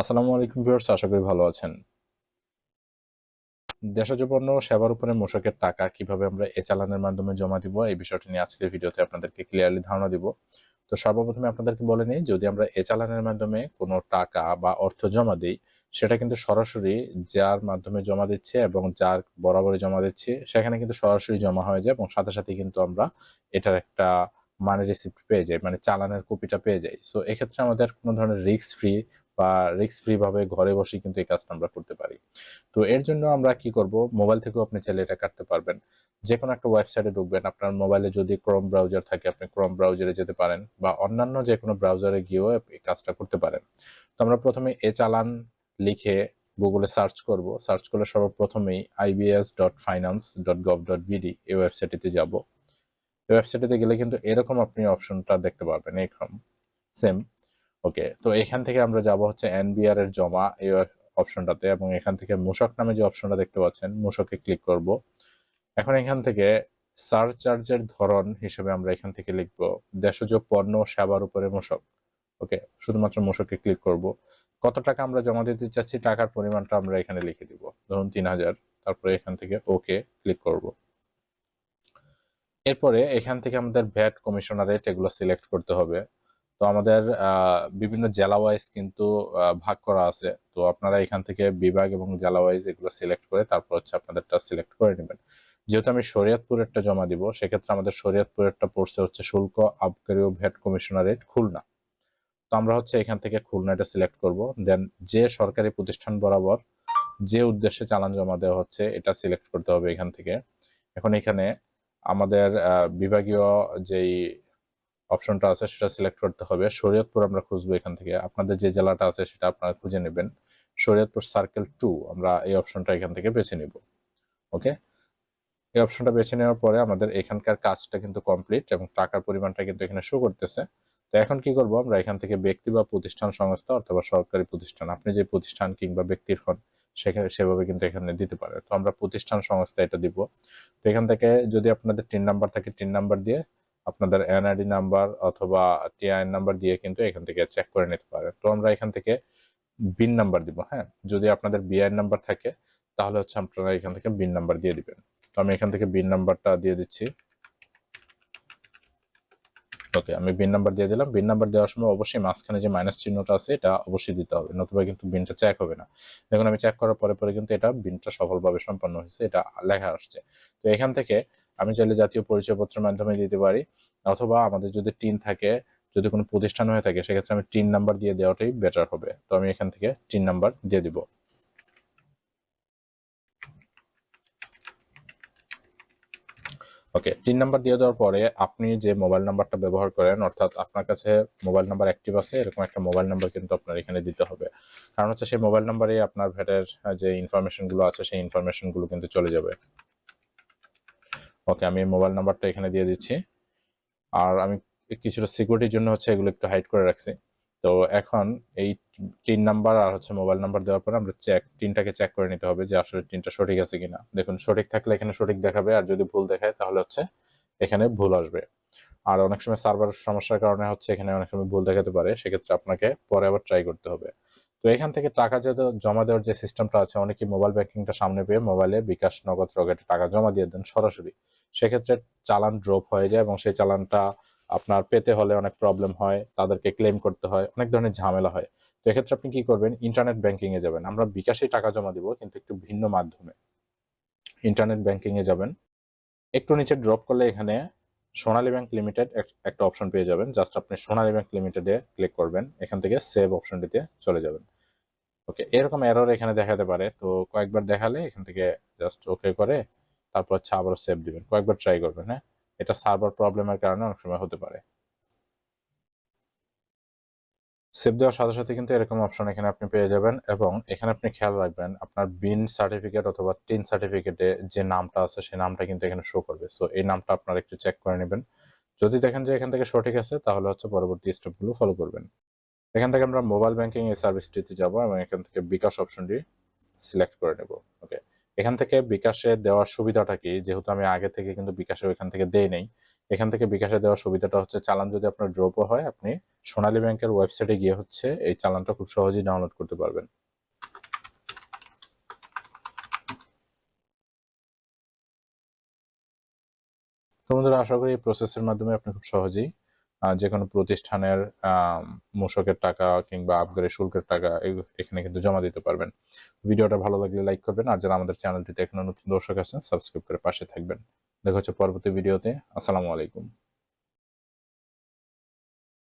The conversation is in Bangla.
আসসালামু আলাইকুম ভিউয়ার্স, আশা করি ভালো আছেন। দেশজ পণ্য সেবার উপরে মোশকের টাকা কীভাবে আমরা এ চালানের মাধ্যমে জমা দিব, এই বিষয়টি নিয়ে আজকের ভিডিওতে আপনাদেরকে ক্লিয়ারলি ধারণা দিব। তো সর্বপ্রথমে আপনাদেরকে বলে নিই, যদি আমরা এ চালানের মাধ্যমে কোনো টাকা বা অর্থ জমা দিই, সেটা কিন্তু সরাসরি যার মাধ্যমে জমা দিচ্ছে এবং যার বরাবরই জমা দিচ্ছে, সেখানে কিন্তু সরাসরি জমা হয়ে যায় এবং সাথে সাথে কিন্তু আমরা এটার একটা মানে রিসিপ্ট পেয়ে যাই মানে চালানের কপিটা পেয়ে যাই। সো এক্ষেত্রে আমাদের কোনো ধরনের রিস্ক ফ্রি বা রিস্ক ফ্রি ভাবে ঘরে বসে কিন্তু এই কাজটা আমরা করতে পারি। তো এর জন্য আমরা কি করব? মোবাইল থেকেও আপনি চাইলে এটা কাটতে পারবেন। যে কোনো একটা ওয়েবসাইটে ঢুকবেন। আপনার মোবাইলে যদি ক্রোম ব্রাউজার থাকে, আপনি ক্রোম ব্রাউজারে যেতে পারেন বা অন্যান্য যে কোনো ব্রাউজারে গিয়েও এই কাজটা করতে পারেন। তো আমরা প্রথমে এ চালান লিখে গুগলে সার্চ করব। সার্চ করলে সর্বপ্রথমেই IBS dot finance dot gov dot BD এই ওয়েবসাইটটিতে যাব এই ওয়েবসাইটে গেলে কিন্তু এরকম আপনি অপশনটা দেখতে পারবেন। এরকম। সেম ওকে তো এখান থেকে আমরা যাব হচ্ছে এনবিআর এর জমা এই অপশনটাতে এবং এখান থেকে মূসক নামে যে অপশনটা দেখতে পাচ্ছেন, মূসকে ক্লিক করব। এখন এখান থেকে সার্চ চার্জের ধরন হিসেবে আমরা এখান থেকে লিখব দেশজ পণ্য সেবার উপরে মূসক। ওকে শুধুমাত্র মূসকে ক্লিক করব। কত টাকা আমরা জমা দিতে চাচ্ছি টাকার পরিমাণটা আমরা এখানে লিখে দিব। ধরুন তিন হাজার, তারপরে এখান থেকে ওকে ক্লিক করব। এরপরে এখান থেকে আমাদের ভ্যাট কমিশনারেট এগুলো সিলেক্ট করতে হবে। তো আমাদের বিভিন্ন জেলা ওয়াইজ কিন্তু ভাগ করা আছে। তো আপনারা এখান থেকে বিভাগ এবং জেলা ওয়াইজ এগুলো সিলেক্ট করে তারপর হচ্ছে আপনাদেরটা সিলেক্ট করে নেবেন। যেহেতু আমি শরীয়তপুরেরটা জমা দিব, সেক্ষেত্রে আমাদের শরীয়তপুরেরটা পড়ছে হচ্ছে শুল্ক আবকারী ও ভ্যাট কমিশনারেট খুলনা। তো আমরা হচ্ছে এখান থেকে খুলনাটা সিলেক্ট করব। দেন যে সরকারি প্রতিষ্ঠান বরাবর যে উদ্দেশ্যে চালান জমা দেওয়া হচ্ছে, এটা সিলেক্ট করতে হবে এখান থেকে। এখন এখানে আমাদের বিভাগীয় যেই অপশনটা আছে, সেটা সিলেক্ট করতে হবে। শরীয়তপুর আমরা খুঁজবো এখান থেকে। আপনাদের যে জেলাটা আছে, সেটা আপনারা খুঁজে নেবেন। শরীয়তপুর সার্কেল টু আমরা এই অপশনটা এখান থেকে বেছে নিব। ওকে এই অপশনটা বেছে নেওয়ার পরে আমাদের এখানকার কাজটা কিন্তু কমপ্লিট এবং টাকার পরিমাণটা কিন্তু এখানে শো করতেছে। তো এখন কি করব আমরা? এখান থেকে ব্যক্তি বা প্রতিষ্ঠান, সংস্থা অথবা সরকারি প্রতিষ্ঠান, আপনি যে প্রতিষ্ঠান কিংবা ব্যক্তির হন, সেখানে সেভাবে কিন্তু এখানে দিতে পারে। তো আমরা প্রতিষ্ঠান, সংস্থা এটা দিব। তো এখান থেকে যদি আপনাদের তিন নাম্বার থাকে, তিন নাম্বার দিয়ে আপনাদের এনআইডি নাম্বার অথবা টিআইএন নাম্বার দিয়ে কিন্তু এখান থেকে চেক করে নিতে পারেন। তো আমরা এখান থেকে বিন নাম্বার দিব হ্যাঁ? যদি আপনাদের বিআইএন নাম্বার থাকে, তাহলে হচ্ছে আপনারা এখান থেকে বিন নাম্বার দিয়ে দিবেন। তো আমি এখান থেকে বিন নাম্বারটা দিয়ে দিচ্ছি। ওকে, আমি বিন নাম্বার দিয়ে দিলাম। বিন নাম্বার দেওয়ার সময় অবশ্যই মাঝখানে যে মাইনাস চিহ্নটা আছে, এটা অবশ্যই দিতে হবে, নতুবা কিন্তু বিনটা চেক হবে না। দেখুন, আমি চেক করার পরে পরে কিন্তু এটা বিনটা সফলভাবে সম্পন্ন হয়েছে, এটা লেখা আসছে। তো এখান থেকে আমি চাইলে জাতীয় পরিচয়পত্রের মাধ্যমে দিতে পারি। অথবা আমাদের যদি টিন থাকে, যদি কোনো প্রতিষ্ঠান হয়ে থাকে, সেক্ষেত্রে আমি টিন নাম্বার দিয়ে দেওয়াটাই বেটার হবে। তো আমি এখান থেকে টিন নাম্বার দিয়ে দিব। ওকে তিন নাম্বার দিয়ে দেওয়ার পরে আপনি যে মোবাইল নাম্বারটা ব্যবহার করেন, অর্থাৎ আপনার কাছে মোবাইল নাম্বার অ্যাক্টিভ আছে, এরকম একটা মোবাইল নাম্বার কিন্তু আপনার এখানে দিতে হবে। কারণ হচ্ছে সেই মোবাইল নাম্বারে আপনার ভ্যাটের যে ইনফরমেশনগুলো আছে, সেই ইনফরমেশনগুলো কিন্তু চলে যাবে। ওকে আমি মোবাইল নাম্বারটা এখানে দিয়ে দিচ্ছি। আর আমি কিছুটা সিকিউরিটির জন্য হচ্ছে এগুলো একটু হাইড করে রাখছি। তো এখন এই টিন নাম্বার আর হচ্ছে মোবাইল নাম্বার দেওয়ার পরে আমরা চেক টিনটাকে চেক করে নিতে হবে যে আসলে টিনটা সঠিক আছে কিনা। দেখুন, সঠিক থাকলে এখানে সঠিক দেখাবে, আর যদি ভুল দেখায় তাহলে হচ্ছে এখানে ভুল আসবে। আর অনেক সময় সার্ভার সমস্যার কারণে হচ্ছে এখানে অনেক সময় ভুল দেখাতে পারে, সেক্ষেত্রে আপনাকে পরে আবার ট্রাই করতে হবে। তো এখান থেকে টাকা জমা দেওয়ার যে সিস্টেমটা আছে অনেকে মোবাইল ব্যাংকিংটা সামনে পেয়ে মোবাইলে বিকাশ নগদ রকেটে টাকা জমা দিয়ে দেন সরাসরি। সেক্ষেত্রে চালান ড্রপ হয়ে যায় এবং সেই চালানটা আপনার পেতে হলে অনেক প্রবলেম হয়, তাদেরকে ক্লেম করতে হয়, অনেক ধরনের ঝামেলা হয়। তো এক্ষেত্রে আপনি কি করবেন? ইন্টারনেট ব্যাংকিং এ যাবেন। আমরা বিকাশে টাকা জমা দিব, কিন্তু একটু ভিন্ন মাধ্যমে। ইন্টারনেট ব্যাংকিং এ যাবেন। একটু নিচে ড্রপ করলে এখানে সোনালী ব্যাংক লিমিটেড একটা অপশন পেয়ে যাবেন। জাস্ট আপনি সোনালী ব্যাংক লিমিটেডে ক্লিক করবেন। এখান থেকে সেভ অপশনটিতে চলে যাবেন। ওকে, এরকম এরর এখানে দেখাতে পারে। তো কয়েকবার দেখালে এখান থেকে জাস্ট ওকে করে তারপর হচ্ছে আবারও সেভ দিবেন। কয়েকবার ট্রাই করবেন হ্যাঁ? এটা সার্ভার প্রবলেমের কারণে অনেক সময় হতে পারে। সেভ দেওয়ার সাথে সাথে কিন্তু এরকম অপশন এখানে আপনি পেয়ে যাবেন এবং এখানে আপনি খেয়াল রাখবেন আপনার বিন সার্টিফিকেট অথবা টিন সার্টিফিকেটে যে নামটা আছে সেই নামটা কিন্তু এখানে শো করবে। সো এই নামটা আপনার একটু চেক করে নেবেন। যদি দেখেন যে এখান থেকে সঠিক আছে, তাহলে হচ্ছে পরবর্তী স্টেপগুলো ফলো করবেন। এখান থেকে আমরা মোবাইল ব্যাংকিং এই সার্ভিসটিতে যাব এবং এখান থেকে বিকাশ অপশনটি সিলেক্ট করে নেব। ওকে এখান থেকে বিকাশে দেওয়ার সুবিধাটা কি? যেহেতু আমি আগে থেকে কিন্তু বিকাশে ওইখান থেকে দেই নেই, এখান থেকে বিকাশে দেওয়ার সুবিধাটা হচ্ছে চালান যদি আপনার ড্রপও হয়, আপনি সোনালী ব্যাংকের ওয়েবসাইটে গিয়ে হচ্ছে এই চালানটা খুব সহজেই ডাউনলোড করতে পারবেন। তো বন্ধুরা আশা করি এই প্রসেসের মাধ্যমে আপনি খুব সহজেই যে কোনো প্রতিষ্ঠানের আম, মূসকের টাকা কিংবা আপগ্রেড শুল্কের টাকা এখানে কিন্তু জমা দিতে পারবেন। ভিডিওটা ভালো লাগলে লাইক করবেন আর যারা আমাদের চ্যানেলটিতে এখনও নতুন দর্শক আছেন সাবস্ক্রাইব করে পাশে থাকবেন। দেখা হচ্ছে পরবর্তী ভিডিওতে। আসসালামু আলাইকুম।